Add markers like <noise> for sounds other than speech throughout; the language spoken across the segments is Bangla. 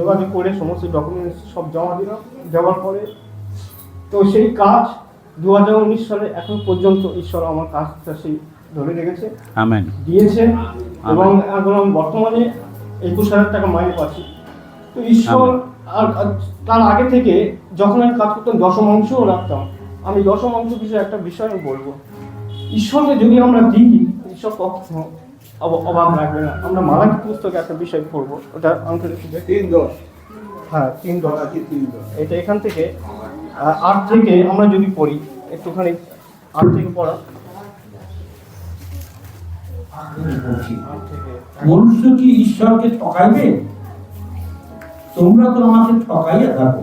যোগাযোগ করে সমস্ত ডকুমেন্টস সব জমা দিলাম দেওয়ার পরে তো সেই কাজ দু হাজার উনিশ সালে এখন পর্যন্ত ঈশ্বর আমার কাজটা সেই ধরে রেখেছে আমেন। দিয়েছে এবং এখন আমি বর্তমানে একুশ হাজার টাকা মাইনে পাচ্ছি। তো ঈশ্বর আর তার আগে থেকে যখন আমি কাজ করতাম দশম অংশও রাখতাম। আমি দশম অংশ বিষয়ে একটা বিষয় বলব। ঈশ্বরকে যদি আমরা দিই ঈশ্বর কখনো অভাব রাখবে না। আমরা মালাকি পুস্তকে একটা বিষয় পড়ব। ওটা আমাকে তিন দশ হ্যাঁ তিন দশ আছে তিন দশ এটা এখান থেকে আট থেকে আমরা যদি পড়ি একটুখানি আট থেকে পড়া। থেকে মনুষ্য কি ঈশ্বরকে ঠকাইবে? তোমরা তো আমাকে ঠকাইয়া থাকো।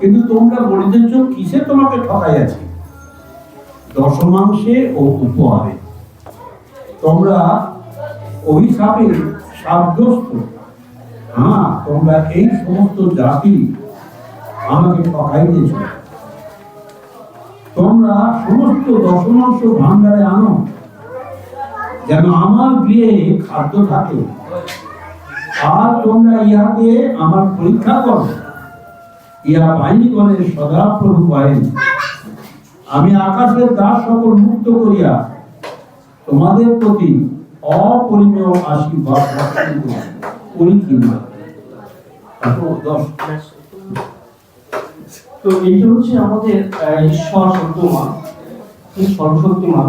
কিন্তু তোমরা বলিতেছ কিসে তোমাকে ঠকাইয়াছে? দশমাংশে ও উপহারে। তোমরা অভিশাপে সাব্যস্ত। হ্যাঁ তোমরা এই সমস্ত জাতি আমাকে ঠকাইতেছ তোমরা সমস্ত দশমাংশ ভান্ডারে আনো, যেন আমার গৃহে খাদ্য থাকে। আর তোমরা ইহাকে আমার পরীক্ষা করো। ইহা বাহিনীগণের সদাপ্রভু পায়েন আমি আকাশের দাস সকল মুক্ত করিয়া তোমাদের প্রতি অপরিমেয় আশীর্বাদ ব্যাস। তো এইটা হচ্ছে আমাদের ঈশ্বর সত্যমা তিনি সর্বশক্তিমান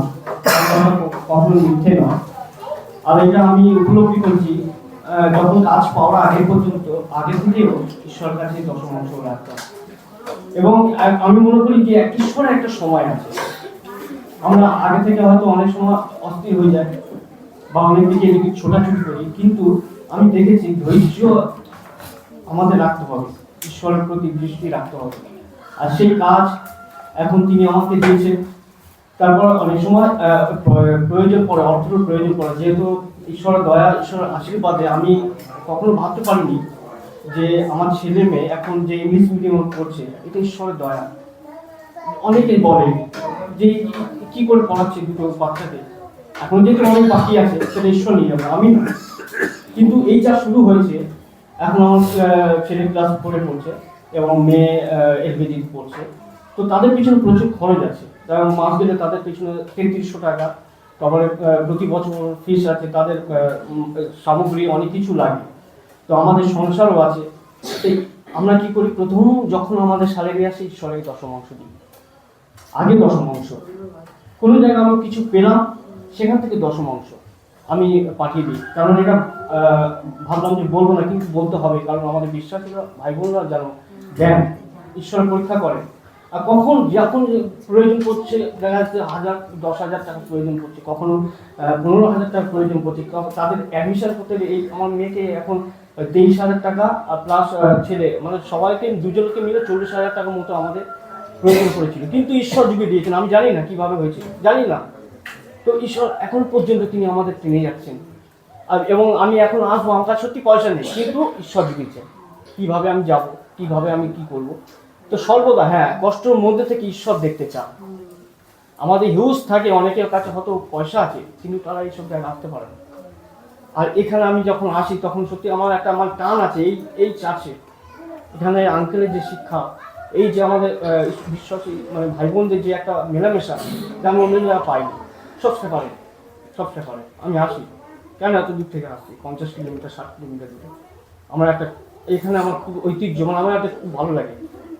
আমরা কখনো মিথ্যে নয়। আর এটা আমি উপলব্ধি করছি যখন কাজ পাওয়ার আগে পর্যন্ত, আগে থেকেও ঈশ্বর কাছে দশম অংশ রাখতাম এবং আমি মনে করি যে ঈশ্বরের একটা সময় আছে। আমরা আগে থেকে হয়তো অনেক সময় অস্থির হয়ে যায় বা অনেক দিকে এদিকে ছোটাছুটি করি, কিন্তু আমি দেখেছি ধৈর্য আমাদের রাখতে হবে, ঈশ্বরের প্রতি দৃষ্টি রাখতে হবে। আর সেই কাজ এখন তিনি আমাকে দিয়েছেন। তারপর অনেক সময় প্রয়োজন পড়ে অর্থের প্রয়োজন পড়ে। যেহেতু ঈশ্বরের দয়া, ঈশ্বরের আশীর্বাদে আমি কখনো ভাবতে পারিনি যে আমার ছেলে মেয়ে এখন যে ইংলিশ মিডিয়াম পড়ছে, এটা ঈশ্বরের দয়া। অনেকেই বলে যে, কি- করে পড়াচ্ছে দুটো বাচ্চাকে? এখন যেহেতু অনেক বাকি আছে, সেটা ঈশ্বর নিয়ে যাবে, আমি কিন্তু এই যা শুরু হয়েছে, এখন আমার ছেলে ক্লাস ফোরে পড়ছে এবং মেয়ে এলকেজি পড়ছে। তো তাদের পিছনে প্রচুর খরচ আছে। যেমন মাস গেলে তাদের পিছনে তেত্রিশশো টাকা, তারপরে প্রতি বছর ফিস আছে, তাদের সামগ্রী অনেক কিছু লাগে। তো আমাদের সংসারও আছে। আমরা কি করি? প্রথম যখন আমাদের স্যালারি আসে, ঈশ্বরের দশম অংশ দিই। আগে দশম অংশ। কোনো জায়গায় আমরা কিছু পেলাম, সেখান থেকে দশম অংশ আমি পাঠিয়ে দিই। কারণ এটা ভাবলাম যে বলব না, কিন্তু বলতে হবে, কারণ আমাদের বিশ্বাসীরা ভাই বোনরা যেন দেন, ঈশ্বর পরীক্ষা করে। আর কখন, যখন প্রয়োজন পড়ছে, দেখা যাচ্ছে হাজার, দশ হাজার টাকা প্রয়োজন পড়ছে, কখনো পনেরো হাজার টাকা প্রয়োজন পড়ছে তাদের অ্যাডমিশন করতে এই আমার মেয়েকে এখন তেইশ হাজার টাকা, আর প্লাস ছেলে মানে সবাইকে, দুজনকে মিলে চল্লিশ হাজার টাকার মতো আমাদের প্রয়োজন পড়েছিল কিন্তু ঈশ্বর যুগে দিয়েছেন, আমি জানি না কীভাবে হয়েছে জানি না। তো ঈশ্বর এখন পর্যন্ত তিনি আমাদের টেনে যাচ্ছেন। আর এবং আমি এখন আসব, আমার কাছে সত্যি পয়সা নেই। কিন্তু ঈশ্বর দিয়েছেন কীভাবে আমি যাব? কীভাবে আমি কি করব? তো সর্বদা হ্যাঁ কষ্টের মধ্যে থেকে ঈশ্বর দেখতে চান। আমাদের হিউজ থাকে, অনেকের কাছে হয়তো পয়সা আছে, কিন্তু তারা এইসব জায়গায় আসতে পারে না। আর এখানে আমি যখন আসি, তখন সত্যি আমার একটা আমার টান আছে, এই এই চাষে এখানে আঙ্কেলের যে শিক্ষা এই যে আমাদের বিশ্বাসী মানে ভাই বোনদের যে একটা মেলামেশা অন্য জায়গায় পাইনি সব শেখারে সব শেখারে আমি আসি। কেন এত দূর থেকে আসছি? পঞ্চাশ কিলোমিটার ষাট কিলোমিটার দূরে। আমার একটা এখানে আমার খুব ঐতিহ্য মানে আমার একটা খুব ভালো লাগে।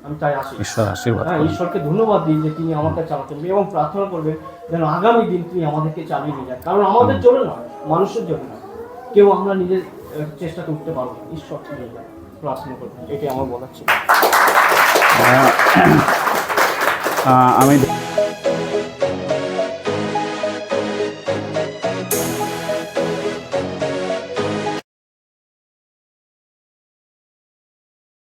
আমি তাই আসি। ঈশ্বর আশীর্বাদ হ্যাঁ ঈশ্বরকে ধন্যবাদ দিই যে তিনি আমাকে চালাতেন এবং প্রার্থনা করবেন যেন আগামী দিন তিনি আমাদেরকে চালিয়ে নিয়ে যান। কারণ আমাদের জন্য নয় মানুষের জন্য নয়। কেউ আমরা নিজের চেষ্টাতে উঠতে পারব ঈশ্বর নিয়ে যান প্রার্থনা করবেন। এটাই আমার বলার ছিল। <clears throat> আমি